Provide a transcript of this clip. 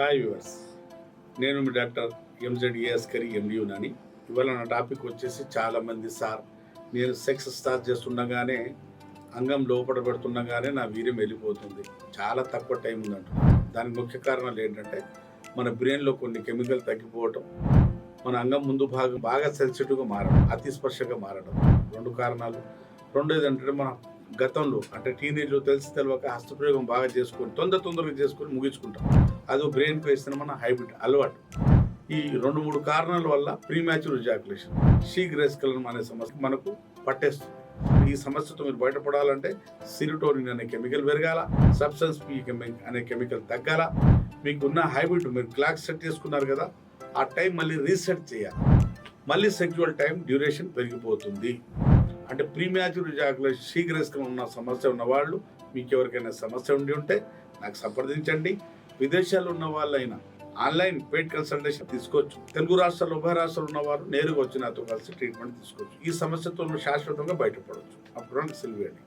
Hi viewers నేను మీ doctor M Z Askari M D Nani ఇవాళ నా టాపిక్ వచ్చేసి చాలామంది సార్ నేను సెక్స్ స్టార్ట్ చేస్తుండగానే అంగం లోపల పెడుతుండగానే నా వీర్యం వెళ్ళిపోతుంది. చాలా తక్కువ టైం ఉందంటున్నారు దానికి ముఖ్య కారణాలు ఏంటంటే మన బ్రెయిన్లో కొన్ని కెమికల్ తగ్గిపోవటం మన అంగం ముందు భాగం బాగా సెన్సిటివ్గా మారడం అతి స్పర్శగా మారడం. రెండు కారణాలు. రెండోది ఏంటంటే మన గతంలో అంటే టీనేజ్లో తెలిసి తెలియక హస్తప్రయోగం బాగా చేసుకొని తొందర తొందరగా చేసుకొని ముగించుకుంటాం. అది బ్రెయిన్కి వేసిన మన హైబ్రిడ్ అలవాటు. ఈ రెండు మూడు కారణాల వల్ల ప్రీమాచ్యూర్ జాకులేషన్ షీ గ్రేస్కలన్ అనే సమస్య మనకు పట్టేస్తుంది. ఈ సమస్యతో మీరు బయటపడాలంటే సిరిటోనిన్ అనే కెమికల్ పెరగాల సబ్స్టెన్స్ పీ అనే కెమికల్ తగ్గాల. మీకున్న హైబ్రిడ్ మీరు క్లాక్ సెట్ చేసుకున్నారు కదా ఆ టైం మళ్ళీ రీసెట్ చేయాలి. మళ్ళీ సెక్యువల్ టైం డ్యూరేషన్ పెరిగిపోతుంది. అంటే ప్రీమ్యాచ్యూర్ జాకులేషన్ శీఘ్రస్కం ఉన్న సమస్య ఉన్నవాళ్ళు మీకు ఎవరికైనా సమస్య ఉండి ఉంటే నాకు సంప్రదించండి. విదేశాల్లో ఉన్న వాళ్ళైనా ఆన్లైన్ పెయిడ్ కన్సల్టేషన్ తీసుకోవచ్చు. తెలుగు రాష్ట్రాలు ఉభయ రాష్ట్రాలు ఉన్నవారు నేరుగా వచ్చి నాతో కలిసి ట్రీట్మెంట్ తీసుకోవచ్చు. ఈ సమస్యతో శాశ్వతంగా బయటపడవచ్చు. అప్పుడు సిల్వేయండి